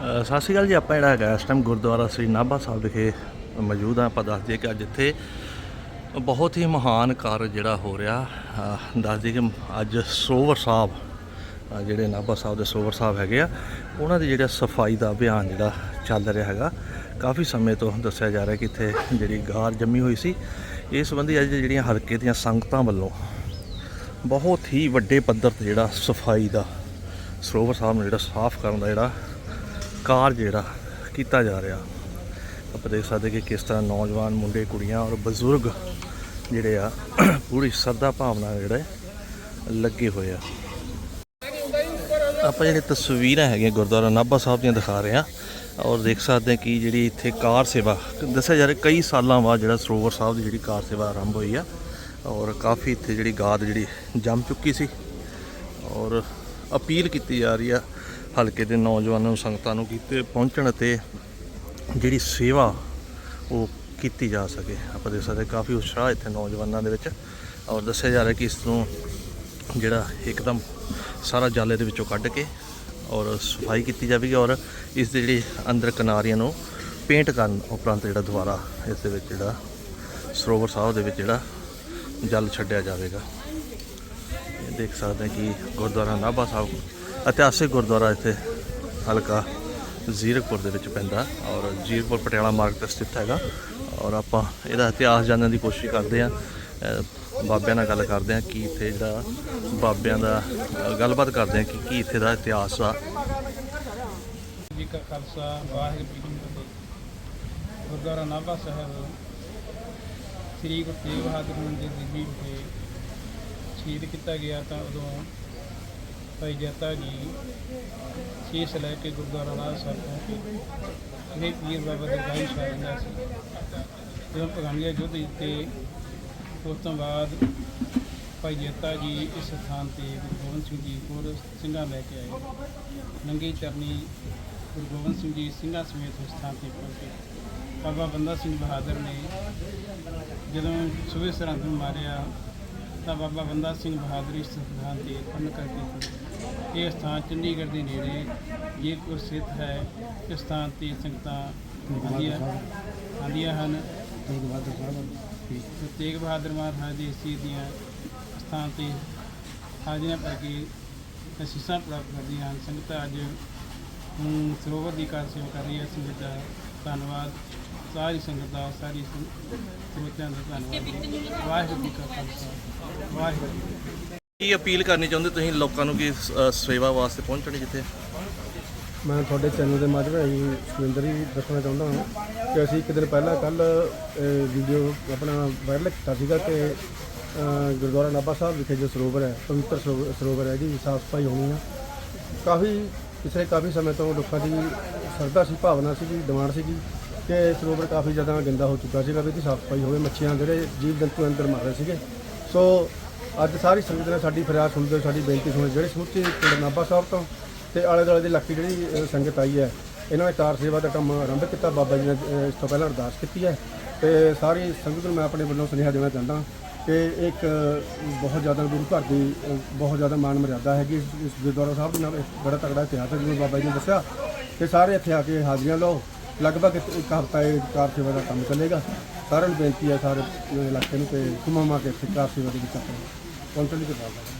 ਸਤਿ ਸ਼੍ਰੀ ਅਕਾਲ ਜੀ ਆਪਾਂ ਜਿਹੜਾ ਹੈਗਾ ਇਸ ਟਾਈਮ ਗੁਰਦੁਆਰਾ ਸ੍ਰੀ ਨਾਭਾ ਸਾਹਿਬ ਵਿਖੇ ਮੌਜੂਦ ਹਾਂ ਆਪਾਂ ਦੱਸ ਦਈਏ ਕਿ ਅੱਜ ਇੱਥੇ ਬਹੁਤ ਹੀ ਮਹਾਨ ਕਾਰਜ ਜਿਹੜਾ ਹੋ ਰਿਹਾ। ਅ, ਦੱਸ ਦਈਏ ਕਿ ਅੱਜ ਸਰੋਵਰ ਸਾਹਿਬ ਜਿਹੜੇ ਨਾਭਾ ਸਾਹਿਬ ਦੇ ਸਰੋਵਰ ਸਾਹਿਬ ਹੈਗੇ ਆ ਉਹਨਾਂ ਦੀ ਜਿਹੜਾ ਸਫ਼ਾਈ ਦਾ ਅਭਿਆਨ ਜਿਹੜਾ ਚੱਲ ਰਿਹਾ ਹੈਗਾ ਕਾਫੀ ਸਮੇਂ ਤੋਂ ਦੱਸਿਆ ਜਾ ਰਿਹਾ ਕਿ ਇੱਥੇ ਜਿਹੜੀ ਗਾਰ ਜੰਮੀ ਹੋਈ ਸੀ ਇਸ ਸੰਬੰਧੀ ਅੱਜ ਜਿਹੜੀਆਂ ਹਲਕੇ ਦੀਆਂ ਸੰਗਤਾਂ ਵੱਲੋਂ ਬਹੁਤ ਹੀ ਵੱਡੇ ਪੱਧਰ ਤੇ ਜਿਹੜਾ ਸਫ਼ਾਈ ਦਾ ਸਰੋਵਰ ਸਾਹਿਬ ਨੂੰ ਜਿਹੜਾ ਸਾਫ਼ ਕਰਨ ਦਾ ਜਿਹੜਾ ਕਾਰ ਜਿਹੜਾ ਕੀਤਾ ਜਾ ਰਿਹਾ। ਆਪਾਂ ਦੇਖ ਸਕਦੇ ਕਿ ਕਿਸ ਤਰ੍ਹਾਂ ਨੌਜਵਾਨ ਮੁੰਡੇ, ਕੁੜੀਆਂ ਔਰ ਬਜ਼ੁਰਗ ਜਿਹੜੇ ਆ, ਪੂਰੀ ਸਰਦਾ ਭਾਵਨਾ ਨਾਲ ਜਿਹੜੇ ਲੱਗੇ ਹੋਏ ਆ। ਆਪਾਂ ਜਿਹੜੇ ਤਸਵੀਰਾਂ ਹੈਗੀਆਂ ਗੁਰਦੁਆਰਾ ਨਾਭਾ ਸਾਹਿਬ ਦੀਆਂ ਦਿਖਾ ਰਹੇ ਆ ਔਰ ਦੇਖ ਸਕਦੇ ਕਿ ਜਿਹੜੀ ਇੱਥੇ ਕਾਰ ਸੇਵਾ, ਦੱਸਿਆ ਜਾ ਰਿਹਾ ਕਈ ਸਾਲਾਂ ਬਾਅਦ ਜਿਹੜਾ ਸਰੋਵਰ ਸਾਹਿਬ ਦੀ ਜਿਹੜੀ ਕਾਰ ਸੇਵਾ ਆਰੰਭ ਹੋਈ ਆ ਔਰ ਕਾਫੀ ਇੱਥੇ ਜਿਹੜੀ ਗਾਦ ਜਿਹੜੀ ਜੰਮ ਚੁੱਕੀ ਸੀ ਔਰ ਅਪੀਲ ਕੀਤੀ ਜਾ ਰਹੀ ਆ ਹਲਕੇ ਦੇ ਨੌਜਵਾਨਾਂ ਨੂੰ, ਸੰਗਤਾਂ ਨੂੰ ਕੀਤੇ ਪਹੁੰਚਣ ਅਤੇ ਜਿਹੜੀ ਸੇਵਾ ਉਹ ਕੀਤੀ ਜਾ ਸਕੇ। ਆਪਾਂ ਦੇਖ ਸਕਦੇ ਕਾਫੀ ਉਤਸ਼ਾਹ ਇੱਥੇ ਨੌਜਵਾਨਾਂ ਦੇ ਵਿੱਚ। ਔਰ ਦੱਸਿਆ ਜਾ ਰਿਹਾ ਕਿ ਇਸ ਨੂੰ ਜਿਹੜਾ ਇੱਕਦਮ ਸਾਰਾ ਜਾਲੇ ਦੇ ਵਿੱਚੋਂ ਕੱਢ ਕੇ ਔਰ ਸਫ਼ਾਈ ਕੀਤੀ ਜਾਵੇਗੀ ਔਰ ਇਸ ਦੇ ਜਿਹੜੇ ਅੰਦਰ ਕਿਨਾਰੀਆਂ ਨੂੰ ਪੇਂਟ ਕਰਨ ਉਪਰੰਤ ਜਿਹੜਾ ਦੁਬਾਰਾ ਇਸ ਦੇ ਵਿੱਚ ਜਿਹੜਾ ਸਰੋਵਰ ਸਾਹਿਬ ਦੇ ਵਿੱਚ ਜਿਹੜਾ ਜਲ ਛੱਡਿਆ ਜਾਵੇਗਾ। ਦੇਖ ਸਕਦੇ ਹਾਂ ਕਿ ਗੁਰਦੁਆਰਾ ਨਾਭਾ ਸਾਹਿਬ ਇਤਿਹਾਸਿਕ ਗੁਰਦੁਆਰਾ ਇੱਥੇ, ਹਲਕਾ ਜ਼ੀਰਕਪੁਰ ਦੇ ਵਿੱਚ ਪੈਂਦਾ ਔਰ ਜ਼ੀਰਕਪੁਰ ਪਟਿਆਲਾ ਮਾਰਗ ਤੇ ਸਥਿਤ ਹੈਗਾ ਔਰ ਆਪਾਂ ਇਹਦਾ ਇਤਿਹਾਸ ਜਾਣਨ ਦੀ ਕੋਸ਼ਿਸ਼ ਕਰਦੇ ਹਾਂ। ਬਾਬਿਆਂ ਨਾਲ ਗੱਲ ਕਰਦੇ ਹਾਂ ਕੀ ਇੱਥੇ ਜਿਹੜਾ ਬਾਬਿਆਂ ਦਾ ਗੱਲਬਾਤ ਕਰਦੇ ਹਾਂ ਕਿ ਕੀ ਇੱਥੇ ਦਾ ਇਤਿਹਾਸ ਆ। ਜੀ ਕਾ ਖਾਲਸਾ, ਵਾਹਿਗੁਰੂ ਜੀ ਕੀ ਫਤਿਹ। ਗੁਰਦੁਆਰਾ ਨਾਭਾ ਸਾਹਿਬ, ਸ੍ਰੀ ਗੁਰੂ ਤੇਗ ਬਹਾਦਰ ਮੰदिर ਦੀ ਜੀ ਵਿਖੇ ਸ਼ਹੀਦ ਕੀਤਾ ਗਿਆ ਤਾਂ ਉਦੋਂ ਭਾਈ ਜੱਤਾ ਜੀ ਸ਼ੀਸ਼ ਲੈ ਕੇ ਗੁਰਦੁਆਰਾ ਰਾਜ ਸਾਹਿਬ ਪਹੁੰਚੇ। ਇਹ ਪੀਰ ਬਾਬਾ ਦੇ ਦਰਗਾਹ ਸ਼ਾਹ ਦਾ ਸੀ। ਜਦੋਂ ਭਗਾਨੀਆ ਯੁੱਧ ਜਿੱਤੇ, ਉਸ ਤੋਂ ਬਾਅਦ ਭਾਈ ਜੱਤਾ ਜੀ ਇਸ ਸਥਾਨ ਤੇ ਗੁਰੂ ਗੋਬਿੰਦ ਸਿੰਘ ਜੀ ਹੋਰ ਸਿੰਘਾਂ ਲੈ ਕੇ ਆਏ। ਨੰਗੀ ਚਰਨੀ ਗੁਰੂ ਗੋਬਿੰਦ ਸਿੰਘ ਜੀ ਸਿੰਘਾਂ ਸਮੇਤ ਉਸ ਸਥਾਨ ਤੇ ਪਹੁੰਚੇ। ਬਾਬਾ ਬੰਦਾ ਸਿੰਘ ਬਹਾਦਰ ਨੇ ਜਦੋਂ ਸੂਬੇ ਸਰਹੰਦ ਨੂੰ ਮਾਰਿਆ ਤਾਂ ਬਾਬਾ ਬੰਦਾ ਸਿੰਘ ਬਹਾਦਰ ਸਥਾਨ ਤੇ ਪੰਨ ਕਰਕੇ। ਇਹ ਸਥਾਨ ਚੰਡੀਗੜ੍ਹ ਦੇ ਨੇੜੇ ਜੀਰਪੁਰ ਸਥਿਤ ਹੈ ਇਸ ਸਥਾਨ ਤੇ ਸੰਗਤਾਂ ਆਉਂਦੀਆਂ ਆਉਂਦੀਆਂ ਹਨ। ਤੇਗ ਬਹਾਦਰ ਸਾਹਿਬ ਤੇਗ ਬਹਾਦਰ ਮਹਾਰਾਜ ਦੀ ਸੀ ਦੀਆਂ ਸਥਾਨ ਤੇ ਹਾਜ਼ਰੀਆਂ ਭਰ ਕੇ ਅਸੀਸਾਂ ਪ੍ਰਾਪਤ ਕਰਦੀਆਂ ਹਨ। ਸੰਗਤਾਂ ਅੱਜ ਸਰੋਵਰ ਦੀ ਕਾਰ ਸੇਵਾ ਕਰ ਰਹੀ ਹੈ। ਸੰਗਤ ਦਾ ਧੰਨਵਾਦ। ਸਾਰੀ ਸੰਗਤ ਦਾ ਸਾਰੀ ਸਰੋਤਿਆਂ ਦਾ ਧੰਨਵਾਦ। ਵਾਹਿਗੁਰੂ ਜੀ ਕਾ ਖਾਲਸਾ ਵਾਹਿਗੁਰੂ ਜੀ ਕੀ ਫਤਿਹ। ਕੀ ਅਪੀਲ ਕਰਨੀ ਚਾਹੁੰਦੇ ਤੁਸੀਂ ਲੋਕਾਂ ਨੂੰ ਕਿ ਸੇਵਾ ਵਾਸਤੇ ਪਹੁੰਚਣ ਜਿੱਥੇ? ਮੈਂ ਤੁਹਾਡੇ ਚੈਨਲ ਦੇ ਮਾਧਿਅਮ ਰਾਹੀਂ ਸੁਰਿੰਦਰ ਜੀ ਦੱਸਣਾ ਚਾਹੁੰਦਾ ਹਾਂ ਕਿ ਅਸੀਂ ਇੱਕ ਦਿਨ ਪਹਿਲਾਂ ਕੱਲ ਵੀਡੀਓ ਆਪਣਾ ਵਾਇਰਲ ਕੀਤਾ ਸੀਗਾ ਕਿ ਗੁਰਦੁਆਰਾ ਨਾਭਾ ਸਾਹਿਬ ਵਿਖੇ ਜੋ ਸਰੋਵਰ ਹੈ ਪਵਿੱਤਰ ਸਰੋ- ਸਰੋਵਰ ਹੈ ਇਹਦੀ ਸਾਫ਼ ਸਫ਼ਾਈ ਹੋਣੀ ਆ। ਕਾਫੀ ਪਿਛਲੇ ਕਾਫੀ ਸਮੇਂ ਤੋਂ ਲੋਕਾਂ ਦੀ ਸਰਦਾ ਸੀ ਭਾਵਨਾ ਸੀਗੀ ਡਿਮਾਂਡ ਸੀਗੀ ਕਿ ਸਰੋਵਰ ਕਾਫੀ ਜ਼ਿਆਦਾ ਗੰਦਾ ਹੋ ਚੁੱਕਾ ਸੀਗਾ, ਵੀ ਇਹਦੀ ਸਾਫ਼ ਸਫ਼ਾਈ ਹੋਵੇ, ਮੱਛੀਆਂ ਜਿਹੜੇ ਜੀਵ ਜੰਤੂ ਅੰਦਰ ਮਰ ਰਹੇ ਸੀਗੇ। ਸੋ ਅੱਜ ਸਾਰੀ ਸੰਗਤ ਨੇ ਸਾਡੀ ਫਰਿਆਦ ਸੁਣਦੇ ਹੋਏ ਸਾਡੀ ਬੇਨਤੀ ਸੁਣੀ, ਜਿਹੜੇ ਸਮੁੱਚੇ ਪਿੰਡ ਨਾਭਾ ਸਾਹਿਬ ਤੋਂ ਤੇ ਆਲੇ ਦੁਆਲੇ ਦੇ ਇਲਾਕੇ ਜਿਹੜੀ ਸੰਗਤ ਆਈ ਹੈ, ਇਹਨਾਂ ਨੇ ਤਾਰ ਸੇਵਾ ਦਾ ਕੰਮ ਆਰੰਭ ਕੀਤਾ, ਬਾਬਾ ਜੀ ਨੇ ਇਸ ਤੋਂ ਪਹਿਲਾਂ ਅਰਦਾਸ ਕੀਤੀ ਹੈ। ਤੇ ਸਾਰੀ ਸੰਗਤ ਨੂੰ ਮੈਂ ਆਪਣੇ ਵੱਲੋਂ ਸੁਨੇਹਾ ਦੇਣਾ ਚਾਹੁੰਦਾ ਕਿ ਇਹ ਇੱਕ ਬਹੁਤ ਜ਼ਿਆਦਾ ਗੁਰੂ ਘਰ ਦੀ ਬਹੁਤ ਜ਼ਿਆਦਾ ਮਾਨ ਮਰਿਆਦਾ ਹੈਗੀ ਇਸ ਗੁਰਦੁਆਰਾ ਸਾਹਿਬ ਦੇ ਨਾਲ ਬੜਾ ਤਕੜਾ ਇਤਿਹਾਸ ਹੈ, ਜਿਵੇਂ ਬਾਬਾ ਜੀ ਨੇ ਦੱਸਿਆ। ਕਿ ਸਾਰੇ ਇੱਥੇ ਆ ਕੇ ਹਾਜ਼ਰੀਆਂ ਲਓ। ਲਗਭਗ ਇੱਕ ਇੱਕ ਹਫ਼ਤਾ ਇਹ ਕਾਰ ਸੇਵਾ ਦਾ ਕੰਮ ਚੱਲੇਗਾ। ਸਾਰਿਆਂ ਨੂੰ ਬੇਨਤੀ ਹੈ ਸਾਰੇ ਇਲਾਕੇ ਨੂੰ ਕਿ ਸੁਮਮਾ ਕੇ ਇੱਥੇ ਕਾਰ ਸੇਵਾ ਦੇ ਵਿੱਚ ਆਪਣੇ ਪਹੁੰਚਣ ਦੀ ਕਿਰਪਾਲਤਾ ਕਰੋ